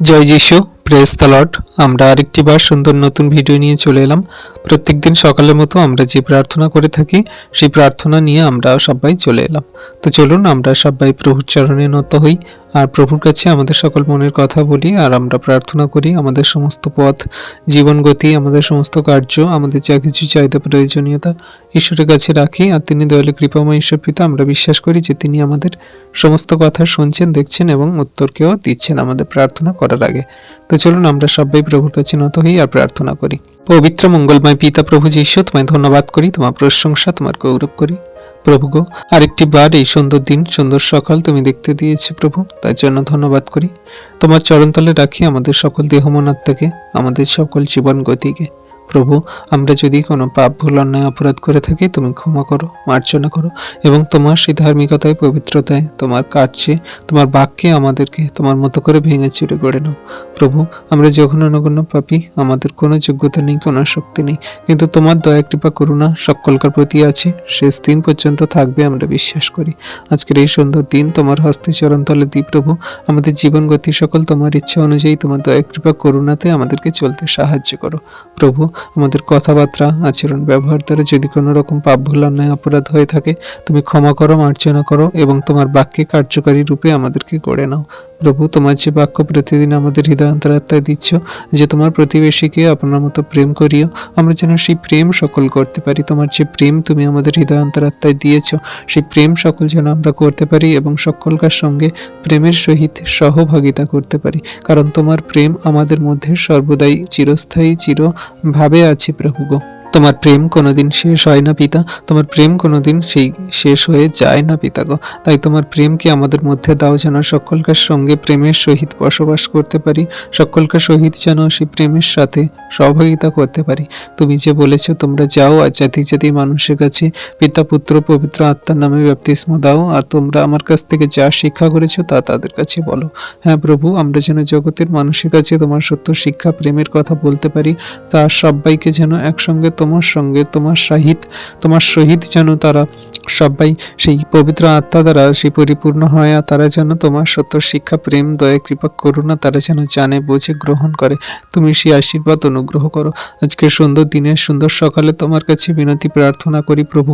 জয় যিশু প্রেস তলট আমরা আরেকটি বার সুন্দর নতুন ভিডিও নিয়ে চলে এলাম। প্রত্যেকদিন সকালের মতো আমরা যে প্রার্থনা করে থাকি, সেই প্রার্থনা নিয়ে আমরা সবাই চলে এলাম। তো চলুন আমরা সবাই প্রভুর চরণে নত হই। আর প্রভুর কাছে আমাদের সকল মনের কথা বলি, আর আমরা প্রার্থনা করি, আমাদের সমস্ত পথ, জীবন গতি, আমাদের সমস্ত কার্য, আমাদের যা কিছু চাহিদা, প্রয়োজনীয়তা ঈশ্বরের কাছে রাখি, আর তিনি দয়ালু কৃপাময় ঈশ্বর পিতা, আমরা বিশ্বাস করি যে তিনি আমাদের সমস্ত কথা শুনছেন, দেখছেন এবং উত্তরকেও দিচ্ছেন আমাদের প্রার্থনা করার আগে। তো চলুন আমরা সবাই প্রভুর কাছে নত হই আর প্রার্থনা করি। পবিত্র মঙ্গলময় পিতা প্রভু যীশু, তোমায় ধন্যবাদ করি, তোমার প্রশংসা, তোমার গৌরব করি। প্রভু গো। আরেকটি বার এই সুন্দর দিন, সুন্দর সকাল তুমি দেখতে দিয়েছ প্রভু। তার জন্য ধন্যবাদ করি। তোমার চরণতলে রাখি আমাদের সকল দেহমন আত্মাকে, আমাদের সকল জীবন গতিকে। প্রভু, আমরা যদি কোনো পাপ ভুল অন্যায় অপরাধ করে থাকি, তুমি ক্ষমা করো, মার্জনা করো এবং তোমার সেই ধার্মিকতায়, পবিত্রতায়, তোমার কার্যে, তোমার বাক্যে আমাদেরকে, তোমার মতো করে ভেঙে চুরে গড়ে নাও। প্রভু, আমরা যখন অনগণ্য পাপি, আমাদের কোনো যোগ্যতা নেই, কোনো শক্তি নেই, কিন্তু তোমার দয়া, কৃপা, করুণা সকলকার প্রতি আছে, শেষ দিন পর্যন্ত থাকবে আমরা বিশ্বাস করি। আজকের এই সুন্দর দিন তোমার হস্তে চরণতলে দিই প্রভু, আমাদের জীবন গতি সকল তোমার ইচ্ছা অনুযায়ী তোমার দয়া, কৃপা, করুণাতে আমাদেরকে চলতে সাহায্য করো। প্রভু আমাদের কথাবার্তা, আচরণ, ব্যবহার দ্বারা যদি কোনো রকম পাপ ভুল অন্যায় অপরাধ হয়ে থাকে, তুমি ক্ষমা করো, মার্জনা করো এবং তোমার বাক্যে কার্যকারী রূপে আমাদেরকে গড়ে নাও। প্রভু, তোমার যে বাক্য প্রতিদিন আমাদের হৃদয়ান্তরাত্মায় দিচ্ছ, যে তোমার প্রতিবেশীকে আপনার মতো প্রেম করিও, আমরা যেন সেই প্রেম সকল করতে পারি। তোমার যে প্রেম তুমি আমাদের হৃদয়ান্তরাত্মায় দিয়েছ, সেই প্রেম সকল যেন আমরা করতে পারি এবং সকলকার সঙ্গে প্রেমের সহিত সহভাগিতা করতে পারি। কারণ তোমার প্রেম আমাদের মধ্যে সর্বদাই চিরস্থায়ী চিরভাবে আছে প্রভু গো তোমার প্রেম কোনোদিন শেষ হয় না পিতা, তোমার প্রেম কোনোদিন সেই শেষ হয়ে যায় না পিতা গো। তাই তোমার প্রেমকে আমাদের মধ্যে দাও যেন সকলকার সঙ্গে প্রেমের সহিত বসবাস করতে পারি, সকলকার সহিত যেন সেই প্রেমের সাথে সহভাগিতা করতে পারি। তুমি যে বলেছ তোমরা যাও আর জাতি জাতি মানুষের কাছে, পিতা, পুত্র, পবিত্র আত্মার নামে ব্যাপ্তিস্ম দাও, আর তোমরা আমার কাছ থেকে যা শিক্ষা করেছ তা তাদের কাছে বলো। হ্যাঁ প্রভু, আমরা যেন জগতের মানুষের কাছে তোমার সত্য শিক্ষা, প্রেমের কথা বলতে পারি, তা সবাইকে যেন একসঙ্গে তোমার সঙ্গে, তোমার সহিত তোমার সহিত যেন তারা সবাই সেই পবিত্র আত্মা দ্বারা সে পরিপূর্ণ হয় আর তারা যেন তোমার সত্য শিক্ষা, প্রেম, দয়া, কৃপা, করুণা তারা যেন জানে, বোঝে, গ্রহণ করে। তুমি সেই আশীর্বাদ অনুগ্রহ করো। আজকে সুন্দর দিনের সুন্দর সকালে তোমার কাছে বিনতি প্রার্থনা করি, প্রভু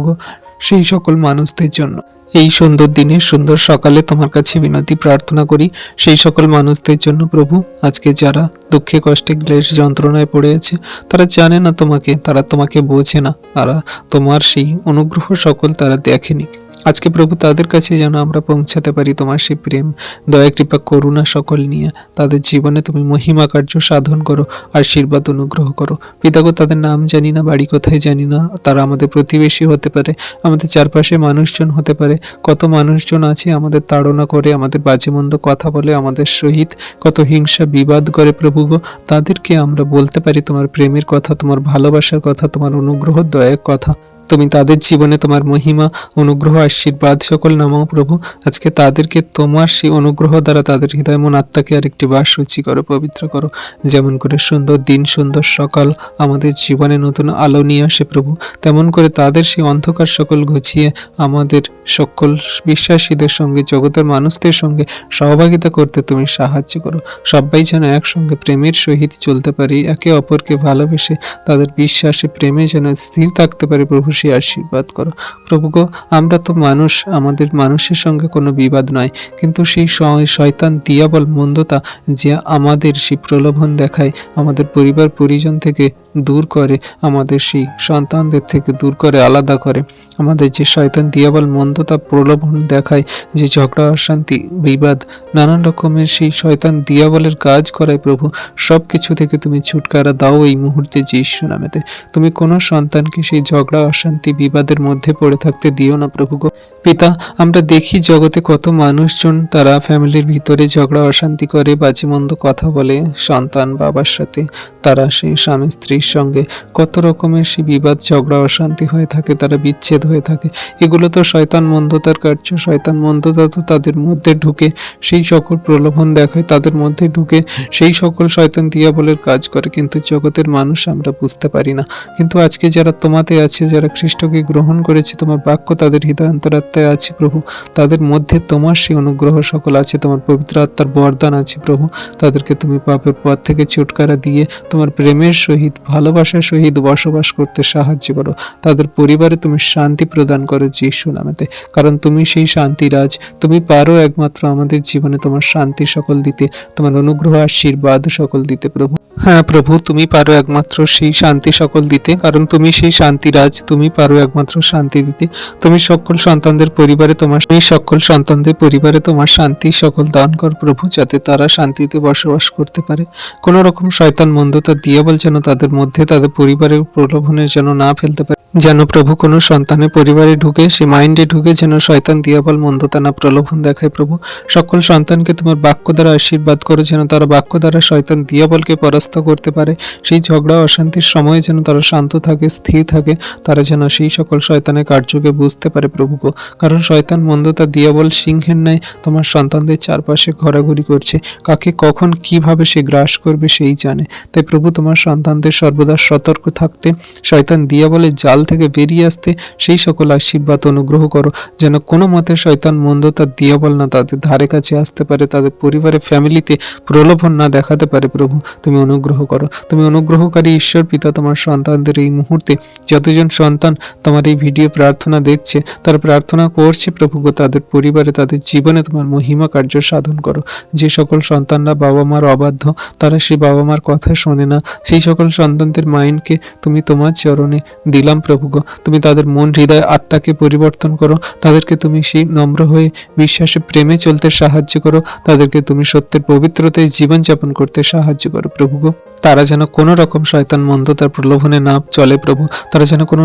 সেই সকল মানুষদের জন্য। এই সুন্দর দিনে সুন্দর সকালে তোমার কাছে বিনতি প্রার্থনা করি, সেই সকল মানুষদের জন্য প্রভু, আজকে যারা দুঃখে কষ্টে ক্লেশ যন্ত্রণায় পড়ে আছে, তারা জানে না তোমাকে, তারা তোমাকে বোঝে না, তারা তোমার সেই অনুগ্রহ সকল তারা দেখেনি। আজকে প্রভু তাদের কাছে যেন আমরা পৌঁছাতে পারি তোমার সেই প্রেম। দয়া, কৃপা, করুণা সকল নিয়ে তাদের জীবনে তুমি মহিমা কার্য সাধন করো, আশীর্বাদ অনুগ্রহ করো। পিতাগো, তাদের নাম জানি না, বাড়ি কোথায় জানি না, তারা আমাদের প্রতিবেশী হতে পারে, আমাদের চারপাশে মানুষজন হতে পারে, কত মানুষজন আছে আমাদের তাড়না করে, আমাদের বাজে মন্দ কথা বলে, আমাদের সহিত কত হিংসা, বিবাদ করে প্রভু গো, তাদেরকে আমরা বলতে পারি তোমার প্রেমের কথা, তোমার ভালোবাসার কথা, তোমার অনুগ্রহ, দয়ার কথা। তুমি তাদের জীবনে তোমার মহিমা, অনুগ্রহ, আশীর্বাদ সকল নামাও প্রভু। আজকে তাদেরকে তোমার সেই অনুগ্রহ দ্বারা তাদের হৃদয়, মন, আত্মাকে আরেকটি বার সূচি করো পবিত্র করো। যেমন করে সুন্দর দিন, সুন্দর সকাল আমাদের জীবনে নতুন আলো নিয়ে আসে প্রভু। তেমন করে তাদের সেই অন্ধকার সকল ঘুচিয়ে আমাদের সকল বিশ্বাসীদের সঙ্গে, জগতের মানুষদের সঙ্গে সহভাগিতা করতে তুমি সাহায্য করো। সবাই যেন একসঙ্গে প্রেমের সহিত চলতে পারি, একে অপরকে ভালোবেসে তাদের বিশ্বাসে, প্রেমে যেন স্থির থাকতে পারে প্রভু সেই আশীর্বাদ করো। প্রভু গো, আমরা তো মানুষ, আমাদের মানুষের সঙ্গে কোনো বিবাদ নয়। কিন্তু সেই শয়তান দিয়াবল মন্দতা, যে আমাদের সেই প্রলোভন দেখায়, আমাদের পরিবার পরিজন থেকে দূর করে, আমাদের সেই সন্তানদের থেকে দূর করে আলাদা করে। আমাদের যে শয়তান দিয়াবল মন্দতা প্রলোভন দেখায়, যে ঝগড়া, অশান্তি, বিবাদ, নানান রকমের সেই শয়তান দিয়াবলের কাজ করায় প্রভু সব কিছু থেকে তুমি ছুটকারা দাও এই মুহূর্তে যীশু নামেতে। তুমি কোনো সন্তানকে সেই ঝগড়া, অশান্তি, বিবাদের মধ্যে পড়ে থাকতে দিও না প্রভু গো। পিতা, আমরা দেখি জগতে কত মানুষজন তারা ফ্যামিলির ভিতরে ঝগড়া, অশান্তি করে, বাজে মন্দ কথা বলে সন্তান বাবার সাথে। তারা সেই স্বামী স্ত্রীর সঙ্গে। কত রকমের সে বিবাদ, ঝগড়া, অশান্তি হয়ে থাকে, তারা বিচ্ছেদ হয়ে থাকে। এগুলো তো শয়তান মন্দতার কার্য। শয়তান মন্দতা তো তাদের মধ্যে ঢুকে, সেই সকল প্রলোভন দেখায়, তাদের মধ্যে ঢুকে, সেই সকল শয়তান দিয়াবলের কাজ করে। কিন্তু জগতের মানুষ আমরা বুঝতে পারি না। কিন্তু আজকে যারা তোমাতে আছে, যারা খ্রিস্টকে গ্রহণ করেছে, তোমার বাক্য তাদের হৃদয় অন্তরাত্মায় আছে, প্রভু। তাদের মধ্যে তোমার সেই অনুগ্রহ সকল আছে, তোমার পবিত্র আত্মার বরদান আছে, প্রভু। তাদেরকে তুমি পাপের পথ থেকে ছুটকারা দিয়ে তোমার প্রেমের সহিত ভালোবাসার সহিত বসবাস করতে সাহায্য করো। তাদের পরিবারে তুমি শান্তি প্রদান করো যিশু নামেতে। কারণ তুমি সেই শান্তিরাজ। তুমি পারো একমাত্র আমাদের জীবনে তোমার শান্তি সকল দিতে, তোমার অনুগ্রহ, আশীর্বাদ সকল দিতে, প্রভু। হ্যাঁ প্রভু, তুমি পারো একমাত্র সেই শান্তি সকল দিতে। কারণ তুমি সেই শান্তিরাজ, তুমি পারো একমাত্র শান্তি দিতে। তুমি সকল সন্তানদের পরিবারে তোমার সেই সকল সন্তানদের পরিবারে তোমার শান্তি সকল দান কর প্রভু, যাতে তারা শান্তিতে বসবাস করতে পারে। কোনো রকম শয়তান মন্দতা দিয়াবল যেন তাদের মধ্যে তাদের পরিবারের প্রলোভনে যেন না ফেলতে পারে, যেন প্রভু কোনো সন্তানের পরিবারে ঢুকে, সে মাইন্ডে ঢুকে যেন শয়তান দিয়াবল মন্দতা না প্রলোভন দেখায়। প্রভু, সকল সন্তানকে তোমার বাক্য দ্বারা আশীর্বাদ করো যেন তারা বাক্য দ্বারা শয়তান দিয়াবলকে পরাস্ত করতে পারে। সেই ঝগড়া অশান্তির সময়ে যেন তারা শান্ত থাকে, স্থির থাকে, তারা যেন সেই সকল শয়তানের কার্যকে বুঝতে পারে প্রভু গো। কারণ শয়তান মন্দতা দিয়াবল সিংহের ন্যায় তোমার সন্তানদের চারপাশে ঘোরাঘুরি করছে। কাকে কখন কীভাবে সে গ্রাস করবে সেই জানে। তাই প্রভু তোমার সন্তানদের সর্বদা সতর্ক থাকতে। শয়তান দিয়াবলের জাল থেকে বেরিয়ে আসতে, সেই সকল আশীর্বাদ অনুগ্রহ করো। যেন কোনো মতে শয়তান মন্দতা দিয়াবল না তাদের ধারে কাছে আসতে পারে, তাদের পরিবারের ফ্যামিলিতে প্রলোভন না দেখাতে পারে প্রভু। তুমি অনুগ্রহ করো। তুমি অনুগ্রহকারী ঈশ্বর পিতা তোমার সন্তানদের এই মুহূর্তে। যতজন সন্তান তোমার এই ভিডিও প্রার্থনা দেখছে, তারা প্রার্থনা করছে, প্রভু তাদের পরিবারে, তাদের জীবনে তোমার মহিমা কার্য সাধন করো। যে সকল সন্তানরা বাবা মার অবাধ্য, তারা সেই বাবা মার কথা শোনে না। সেই সকল সন্তানদের মাইন্ডকে তুমি তোমার চরণে দিলাম প্রভু তুমি তাদের মন, হৃদয়, আত্মাকে পরিবর্তন করো। তাদেরকে তুমি সেই নম্র হয়ে বিশ্বাসে, প্রেমে চলতে সাহায্য করো। তাদেরকে তুমি সত্যের পবিত্রতায় জীবনযাপন করতে সাহায্য করো প্রভু তারা যেন কোনো রকম শয়তান মন্দতার প্রলোভনে না চলে প্রভু। তারা যেন কোনো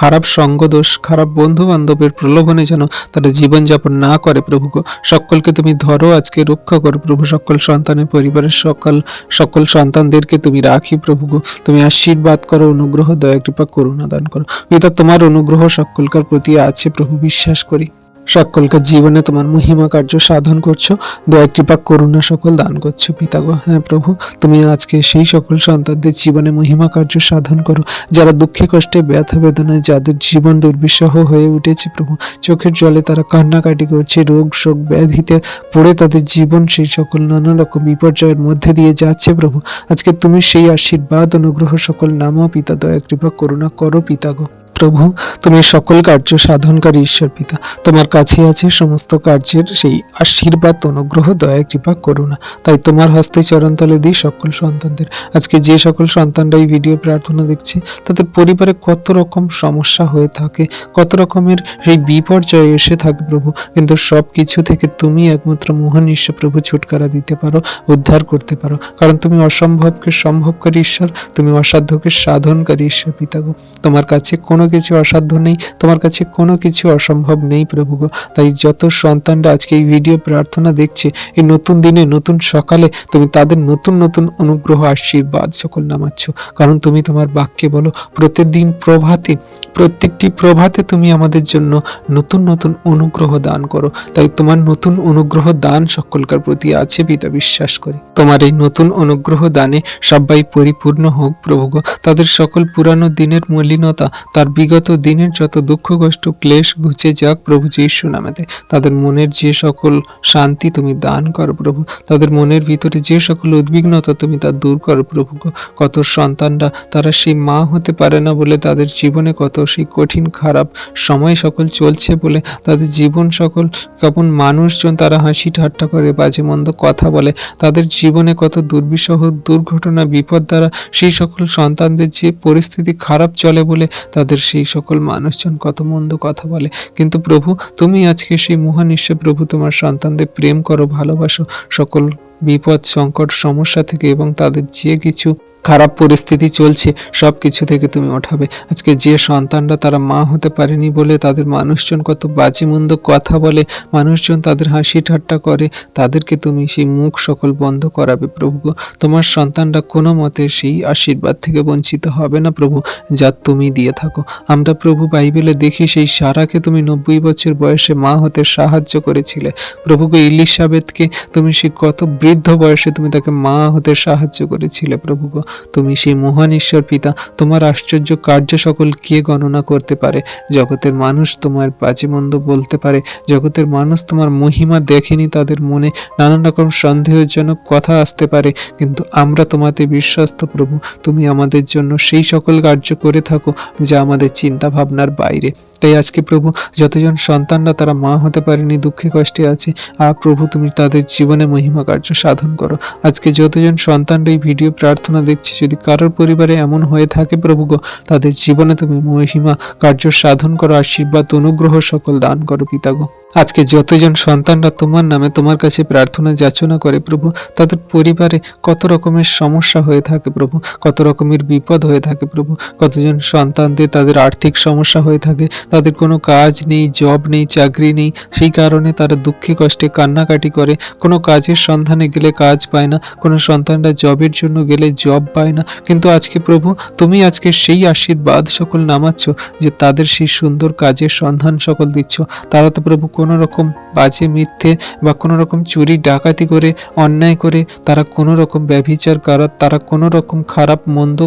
খারাপ সঙ্গ দোষ, খারাপ বন্ধু বান্ধবের প্রলোভনে যেন তারা জীবনযাপন না করে প্রভু সকলকে তুমি ধরো, আজকে রক্ষা করো প্রভু। সকল সন্তানের পরিবারের সকল সকল সন্তানদেরকে তুমি রাখি প্রভু তুমি আশীর্বাদ করো, অনুগ্রহ, দয়া, কৃপা, করুণা দান করো। পিতা, তোমার অনুগ্রহ সকলকার প্রতি আছে, প্রভু, বিশ্বাস করি। সকলকার জীবনে তোমার মহিমা কার্য সাধন করছ। দয়া, কৃপা, করুণা সকল দান করছ পিতা গো। হ্যাঁ প্রভু, তুমি আজকে সেই সকল সন্তানদের জীবনে মহিমা কার্য সাধন করো। যারা দুঃখে কষ্টে, ব্যথা বেদনায়, যাদের জীবন দুর্বিষহ হয়ে উঠেছে প্রভু, চোখের জলে তারা কান্নাকাটি করছে, রোগ, শোক, ব্যাধিতে পড়ে তাদের জীবন সেই সকল নানা রকম বিপর্যয়ের মধ্যে দিয়ে যাচ্ছে প্রভু। আজকে তুমি সেই আশীর্বাদ, অনুগ্রহ সকল নামও পিতা, দয়া, কৃপা, করুণা করো পিতা গো। প্রভু, তুমি সকল কার্য সাধনকারী ঈশ্বর পিতা। তোমার কাছে আছে সমস্ত কার্যের সেই আশীর্বাদ, অনুগ্রহ, দয়া, কৃপা, করুণা। তাই তোমার হস্তে চরণতলে দিই সকল সন্তানদের। আজকে যে সকল সন্তানরা এই ভিডিও প্রার্থনা দেখছে, তাদের পরিবারে কত রকম সমস্যা হয়ে থাকে, কত রকমের সেই বিপর্যয় এসে থাকে প্রভু। কিন্তু সব কিছু থেকে তুমি একমাত্র মহান ঈশ্বর প্রভু ছুটকারা দিতে পারো, উদ্ধার করতে পারো। কারণ তুমি অসম্ভবকে সম্ভবকারী ঈশ্বর, তুমি অসাধ্যকে সাধনকারী ঈশ্বর পিতা গো। তোমার কাছে কোনো কিছু অসাধ্য নেই, তোমার কাছে কোনো কিছু অসম্ভব নেই প্রভু তাই যত সন্তানরা আজকে এই ভিডিও প্রার্থনা দেখছে, এই নতুন দিনে, নতুন সকালে, তুমি তাদের নতুন নতুন অনুগ্রহ আশীর্বাদ সকল নামাচ্ছ। কারণ তুমি তোমার বাক্যে বলো, প্রতিদিন প্রভাতে, প্রত্যেকটি প্রভাতে তুমি আমাদের জন্য নতুন নতুন অনুগ্রহ দান করো। তাই তোমার নতুন অনুগ্রহ দান সকলকার প্রতি আছে, পিতা বিশ্বাস করি। তোমার এই নতুন অনুগ্রহ দানে সবাই পরিপূর্ণ হোক প্রভু গো। তাদের সকল পুরানো দিনের মলিনতা, তার বিগত দিনের যত দুঃখ, কষ্ট, ক্লেশ ঘুচে যাক প্রভু যীশু নামেতে, তাদের মনের যে সকল শান্তি তুমি দান করো প্রভু, তাদের মনের ভিতরে যে সকল উদ্বিগ্নতা তুমি তা দূর করো প্রভু কত সন্তানরা তারা সেই মা হতে পারে না বলে তাদের জীবনে কত সেই কঠিন, খারাপ সময় সকল চলছে বলে, তাদের জীবন সকল কেমন মানুষজন তারা হাসি ঠাট্টা করে, বাজে মন্দ কথা বলে, তাদের জীবনে কত দুর্বিষহ দুর্ঘটনা, বিপদ দ্বারা সেই সকল সন্তানদের যে পরিস্থিতি খারাপ চলে বলে তাদের সেই সকল মানুষজন কত মন্দ কথা বলে। কিন্তু প্রভু, তুমি আজকে সেই মহানিশ্বে প্রভু তোমার সন্তানদের প্রেম করো, ভালোবাসো, সকল বিপদ, সংকট, সমস্যা থেকে এবং তাদের যে কিছু খারাপ পরিস্থিতি চলছে সব কিছু থেকে তুমি ওঠাবে। আজকে যে সন্তানরা তারা মা হতে পারেনি বলে তাদের মানুষজন কত বাজে মন্দ কথা বলে, মানুষজন তাদের হাসি ঠাট্টা করে, তাদেরকে তুমি সেই মুখ সকল বন্ধ করাবে প্রভু। তোমার সন্তানরা কোনো মতে সেই আশীর্বাদ থেকে বঞ্চিত হবে না প্রভু, যা তুমি দিয়ে থাকো। আমরা প্রভু বাইবেলে দেখি সেই সারাকে তুমি নব্বই বছর বয়সে মা হতে সাহায্য করেছিলে। প্রভু গো ইলিশাবেতকে তুমি সে কত বৃদ্ধ বয়সে তুমি তাকে মা হতে সাহায্য করেছিলে প্রভু তুমি সেই মহান ঈশ্বর পিতা, তোমার আশ্চর্য কার্য সকল কে গণনা করতে পারে? জগতের মানুষ তোমার বাজে মন্দ বলতে পারে। জগতের মানুষ তোমার মহিমা দেখেনি, তাদের মনে নানান রকম সন্দেহজনক কথা আসতে পারে। কিন্তু আমরা তোমাতে বিশ্বস্ত প্রভু, তুমি আমাদের জন্য সেই সকল কার্য করে থাকো, যা আমাদের চিন্তা ভাবনার বাইরে। তাই আজকে প্রভু যতজন সন্তানরা তারা মা হতে পারেনি, দুঃখে কষ্টে আছে। আর প্রভু, তুমি তাদের জীবনে মহিমা কার্য সাধন করো। আজকে যতজন সন্তানরা এই ভিডিও প্রার্থনা দেখছে, যদি কারোর পরিবারে এমন হয়ে থাকে প্রভু গো, তাদের জীবনে তুমি মহিমা কার্য সাধন করো, আশীর্বাদ, অনুগ্রহ সকল দান করো পিতা গো। আজকে যতজন সন্তানরা তোমার নামে তোমার কাছে প্রার্থনা, যাচনা করে প্রভু, তাদের পরিবারে কত রকমের সমস্যা হয়ে থাকে প্রভু, কত রকমের বিপদ হয়ে থাকে প্রভু, কতজন সন্তানদের তাদের আর্থিক সমস্যা হয়ে থাকে, তাদের কোনো কাজ নেই জব নেই, চাকরি নেই, সেই কারণে তারা দুঃখে কষ্টে কান্নাকাটি করে, কোনো কাজের সন্ধানে গেলে কাজ পায় না, কোনো সন্তানরা জবের জন্য গেলে জব পায় না, কিন্তু আজকে প্রভু, তুমি আজকে সেই আশীর্বাদ সকল নামাচ্ছ, যে তাদের সেই সুন্দর কাজের সন্ধান সকল দিচ্ছ, তারা তো প্রভু কোনো রকম বাজে মিথ্যে বা কোনো রকম চুরি ডাকাতি করে, অন্যায় করে তারা কোনো রকম ব্যভিচার করা তারা কোনো রকম খারাপ মন্দ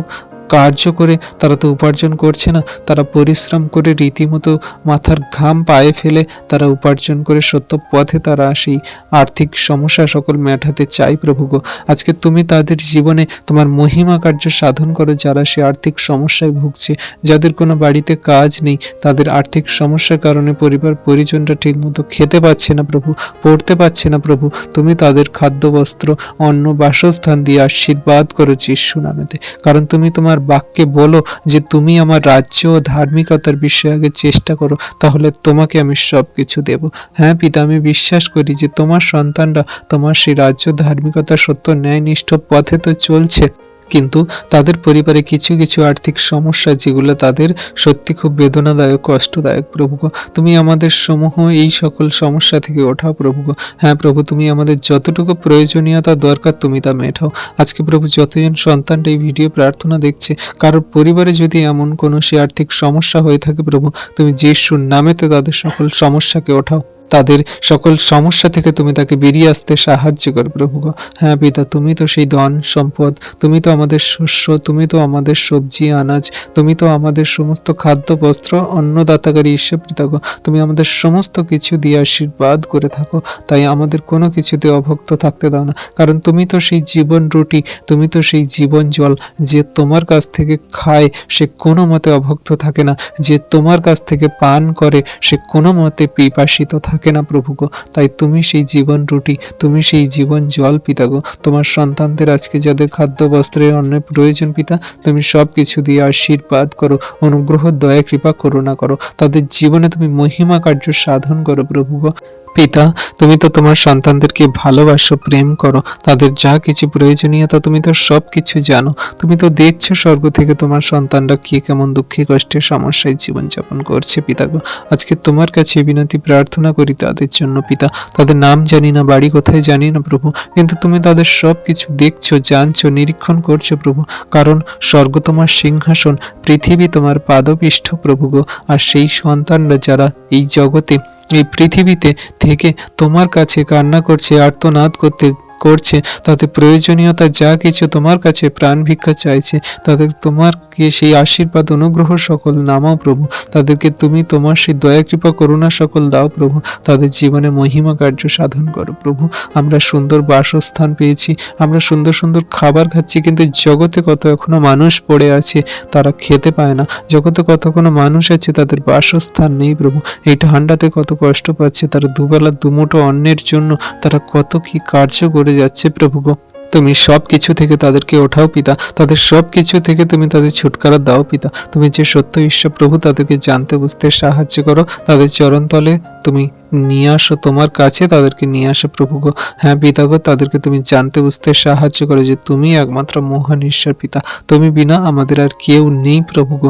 কার্য করে তারা তো উপার্জন করছে না, তারা পরিশ্রম করে রীতিমতো মাথার ঘাম পায়ে ফেলে তারা উপার্জন করে সত্য পথে তারা সেই আর্থিক সমস্যা সকল মেটাতে চাই প্রভু গো। আজকে তুমি তাদের জীবনে তোমার মহিমা কার্য সাধন করো, যারা সে আর্থিক সমস্যায় ভুগছে, যাদের কোনো বাড়িতে কাজ নেই, তাদের আর্থিক সমস্যার কারণে পরিবার পরিজনরা ঠিকমতো খেতে পাচ্ছে না প্রভু, পড়তে পারছে না প্রভু। তুমি তাদের খাদ্য বস্ত্র অন্ন, বাসস্থান দিয়ে আশীর্বাদ করো যিশু নামেতে। কারণ তুমি তোমার বাক্যে বলো যে তুমি আমার রাজ্য ও ধার্মিকতার বিষয়ে আগে চেষ্টা করো, তাহলে তোমাকে আমি সব কিছু দেব। হ্যাঁ পিতা, আমি বিশ্বাস করি যে তোমার সন্তানরা তোমার সেই রাজ্য ধার্মিকতা সত্য ন্যায়নিষ্ঠ পথে তো চলছে। কিন্তু তাদের পরিবারে কিছু কিছু আর্থিক সমস্যা যেগুলো তাদের সত্যি খুব বেদনাদায়ক, কষ্টদায়ক। প্রভু তুমি আমাদের সমূহ এই সকল সমস্যা থেকে ওঠাও প্রভু হ্যাঁ প্রভু, তুমি আমাদের যতটুকু প্রয়োজনীয়তা দরকার তুমি তা মেটাও। আজকে প্রভু যতজন সন্তানটা এই ভিডিও প্রার্থনা দেখছে, কারোর পরিবারে যদি এমন কোনো সে আর্থিক সমস্যা হয়ে থাকে প্রভু, তুমি যিশুর নামেতে তাদের সকল সমস্যাকে ওঠাও। তাদের সকল সমস্যা থেকে তুমি তাকে বেরিয়ে আসতে সাহায্য কর, প্রভু হ্যাঁ পিতা, তুমি তো সেই ধন সম্পদ, তুমি তো আমাদের শস্য, তুমি তো আমাদের সবজি, আনাজ, তুমি তো আমাদের সমস্ত খাদ্য, বস্ত্র, অন্নদাতাকারী ঈশ্বর, পিতা গো। তুমি আমাদের সমস্ত কিছু দিয়ে আশীর্বাদ করে থাকো। তাই আমাদের কোনো কিছুতে অভক্ত থাকতে দাও না। কারণ তুমি তো সেই জীবন রুটি, তুমি তো সেই জীবন জল, যে তোমার কাছ থেকে খায়, সে কোনো মতে অভক্ত থাকে না। যে তোমার কাছ থেকে পান করে, সে কোনো মতে পিপাসিত থাকে না প্রভু গো তাই তুমি সেই জীবন রুটি, তুমি সেই জীবন জল পিতা গো। তোমার সন্তানদের আজকে যাদের খাদ্য, বস্ত্রের অন্য প্রয়োজন পিতা, তুমি সব কিছু দিয়ে আশীর্বাদ করো, অনুগ্রহ, দয়া, কৃপা, করুণা করো। তাদের জীবনে তুমি মহিমা, কার্য সাধন করো প্রভু গো পিতা, তুমি তো তোমার সন্তানদেরকে ভালোবাসো, প্রেম করো। তাদের যা কিছু প্রয়োজনীয়তা তুমি তো সব কিছু জানো। তুমি তো দেখছ স্বর্গ থেকে তোমার সন্তানরা কি কেমন দুঃখে কষ্টে সমস্যায় জীবনযাপন করছে পিতাগো আজকে তোমার কাছে বিনতি প্রার্থনা করি। তাদের জন্য, পিতা। তাদের নাম জানি না, বাড়ি কোথায় জানি না, প্রভু। কিন্তু তুমি তাদের সব কিছু দেখছ, জানছো, নিরীক্ষণ করছ, প্রভু। কারণ স্বর্গ তোমার সিংহাসন, পৃথিবী তোমার পাদপিষ্ঠ প্রভু গো। আর সেই সন্তানরা যারা এই জগতে, এই পৃথিবীতে থেকে তোমার কাছে কান্না করছে, আর্তনাদ করতে করছে তাদের প্রয়োজনীয়তা যা কিছু তোমার কাছে প্রাণ ভিক্ষা চাইছে তাদের তোমারকে সেই আশীর্বাদ অনুগ্রহ সকল নামাও প্রভু, তাদেরকে তুমি তোমার সেই দয়া, কৃপা, করুণা সকল দাও প্রভু, তাদের জীবনে মহিমা কার্য সাধন করো প্রভু, আমরা সুন্দর বাসস্থান পেয়েছি, আমরা সুন্দর সুন্দর খাবার খাচ্ছি, কিন্তু জগতে কত এখনও মানুষ পড়ে আছে তারা খেতে পায় না, জগতে কত কোনো মানুষ আছে তাদের বাসস্থান নেই প্রভু, এই ঠান্ডাতে কত কষ্ট পাচ্ছে তারা দুবেলা দুমুঠো অন্যের জন্য, তারা কত কি কার্য করে যাচ্ছে প্রভু গো তুমি সব কিছু থেকে তাদেরকে ওঠাও পিতা। তাদের সব কিছু থেকে তুমি তাদের ছুটকারা দাও পিতা। তুমি যে সত্য ঈশ্বর প্রভু তাদেরকে জানতে বুঝতে সাহায্য করো, তাদের চরণতলে তুমি নিয়ে আসো তোমার কাছে, তাদেরকে নিয়ে আসো প্রভু গো। হ্যাঁ পিতা গো, তাদেরকে তুমি জানতে বুঝতে সাহায্য করো যে তুমি একমাত্র মহান ঈশ্বর পিতা। তুমি বিনা আমাদের আর কেউ নেই প্রভু গো।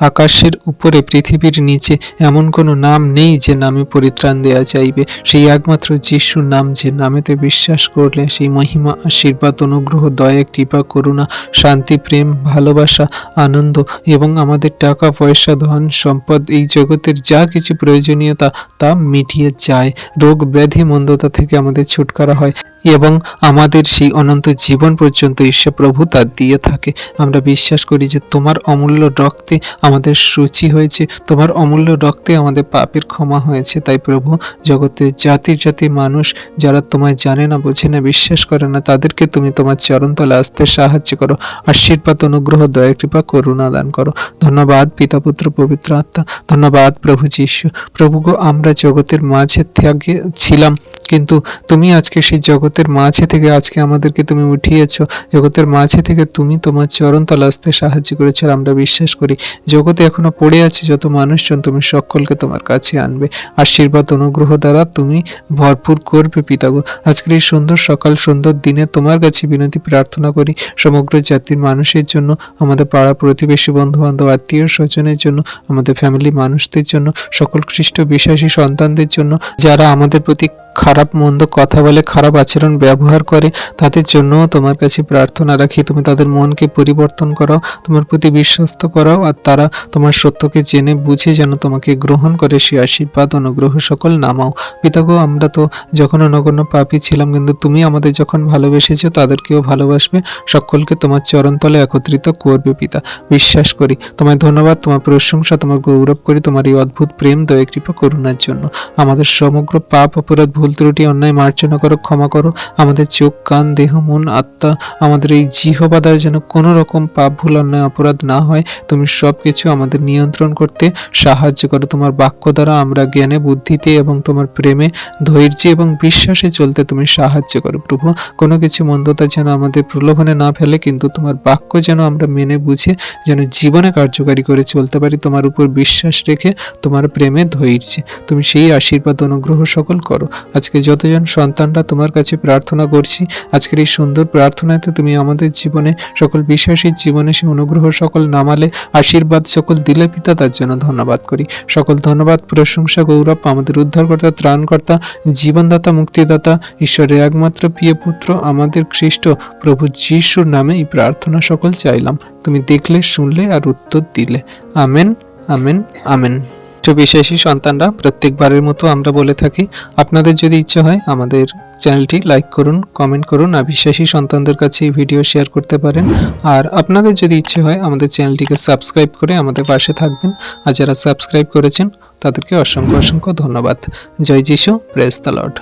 আকাশের উপরে, পৃথিবীর নিচে এমন কোনো নাম নেই যে নামে পরিত্রাণ দেয়া চাইবে সেই একমাত্র যিশুর নাম যে নামেতে বিশ্বাস করলে সেই মহিমা, আশীর্বাদ, অনুগ্রহ, দয়া, কৃপা, করুণা, শান্তি, প্রেম, ভালোবাসা, আনন্দ এবং আমাদের টাকা, পয়সা, ধন, সম্পদ এই জগতের যা কিছু প্রয়োজনীয়তা, তা মিটিয়ে যায় রোগ ব্যাধি মন্দতা থেকে আমাদের ছুটকারা হয়। এবং আমাদের সেই অনন্ত জীবন পর্যন্ত ঈশ্বর প্রভু তা দিয়ে থাকে। আমরা বিশ্বাস করি যে তোমার অমূল্য রক্তে আমাদের সূচি হয়েছে, তোমার অমূল্য রক্তে আমাদের পাপের ক্ষমা হয়েছে। তাই প্রভু জগতের জাতির জাতি মানুষ যারা তোমায় জানে না, বোঝে না, বিশ্বাস করে না, তাদেরকে তুমি তোমার চরণতলে আসতে সাহায্য করো। আশীর্বাদ, অনুগ্রহ, দয়া, কৃপা, করুণা দান করো। ধন্যবাদ, পিতা, পুত্র, পবিত্র আত্মা। ধন্যবাদ, প্রভু যিশু। প্রভু গো, আমরা জগতের মাঝে থেকে ছিলাম, কিন্তু তুমি আজকে সেই জগতের মাঝে থেকে আজকে আমাদেরকে তুমি উঠিয়েছ। জগতের মাঝে থেকে তুমি তোমার চরণ আসতে সাহায্য করেছ আর আমরা বিশ্বাস করি, জগতে এখনও পড়ে আছে যত মানুষজন তুমি সকলকে তোমার কাছে আনবে। আশীর্বাদ, অনুগ্রহ দ্বারা তুমি ভরপুর করবে পিতাগো। আজকের এই সুন্দর সকাল, সুন্দর দিনে তোমার কাছে বিনতি, প্রার্থনা করি, সমগ্র জাতির মানুষের জন্য, আমাদের পাড়া প্রতিবেশী বন্ধু বান্ধব আত্মীয় স্বজনের জন্য, আমাদের ফ্যামিলি মানুষদের জন্য, সকল খ্রিস্ট বিশ্বাসী সন্তানদের জন্য, যারা আমাদের প্রতি খারাপ, মন্দ কথা বলে খারাপ আচরণ ব্যবহার করে, তাদের জন্যও তোমার কাছে প্রার্থনা রাখি। তুমি তাদের মনকে পরিবর্তন করাও তোমার প্রতি বিশ্বস্ত করাও আর তারা তোমার সত্যকে জেনে বুঝে যেন তোমাকে গ্রহণ করে, সে আশীর্বাদ, অনুগ্রহ সকল নামাও। পিতাগো আমরা তো যখন নগণ্য পাপী ছিলাম, কিন্তু তুমি আমাদের যখন ভালোবেসেছো, তাদেরকেও ভালোবাসবে। সকলকে তোমার চরণতলে একত্রিত করবে, পিতা। বিশ্বাস করি, তোমায় ধন্যবাদ, তোমার প্রশংসা, তোমার গৌরব করি, তোমার এই অদ্ভুত প্রেম, দয়া, কৃপা, করুণার জন্য। আমাদের সমগ্র পাপ, অপরাধ ত্রুটি, অন্যায় মার্জনা করো, ক্ষমা করো। আমাদের চোখ, কান, দেহ, মন, আত্মা, আমাদের এই জিহবাদায় যেন কোনো রকম পাপ, ভুল, অন্যায়, অপরাধ না হয়, তুমি সব কিছু আমাদের নিয়ন্ত্রণ করতে সাহায্য করো। তোমার বাক্য দ্বারা আমরা জ্ঞানে, বুদ্ধিতে এবং তোমার প্রেমে, ধৈর্যে এবং বিশ্বাসে চলতে তুমি সাহায্য করো। প্রভু, কোনো কিছু মন্দতা যেন আমাদের প্রলোভনে না ফেলে, কিন্তু তোমার বাক্য যেন আমরা মেনে বুঝে, যেন জীবনে কার্যকারী করে চলতে পারি, তোমার উপর বিশ্বাস রেখে, তোমার প্রেমে ধৈর্যে। তুমি সেই আশীর্বাদ, অনুগ্রহ সকল করো। আজকে যতজন সন্তানরা তোমার কাছে প্রার্থনা করছি, আজকের এই সুন্দর প্রার্থনাতে তুমি আমাদের জীবনে সকল বিশ্বাসীর জীবনে সে অনুগ্রহ সকল নামালে, আশীর্বাদ সকল দিলে পিতা, তার জন্য ধন্যবাদ করি। সকল ধন্যবাদ, প্রশংসা, গৌরব, আমাদের উদ্ধারকর্তা, ত্রাণকর্তা, জীবনদাতা, মুক্তিদাতা, ঈশ্বরের একমাত্র প্রিয় পুত্র, আমাদের খ্রিস্ট প্রভু যিশুর নামে এই প্রার্থনা সকল চাইলাম। তুমি দেখলে, শুনলে আর উত্তর দিলে। Amen amen amen. উচ্চ বিশ্বাসী সন্তানরা প্রত্যেকবারের মতো আমরা বলে থাকি, আপনাদের যদি ইচ্ছে হয় আমাদের চ্যানেলটি লাইক করুন, কমেন্ট করুন আর বিশ্বাসী সন্তানদের কাছে এই ভিডিও শেয়ার করতে পারেন। আর আপনাদের যদি ইচ্ছে হয় আমাদের চ্যানেলটিকে সাবস্ক্রাইব করে আমাদের পাশে থাকবেন। আর যারা সাবস্ক্রাইব করেছেন, তাদেরকে অসংখ্য অসংখ্য ধন্যবাদ। জয় যিশু, প্রেস দ্য লর্ড।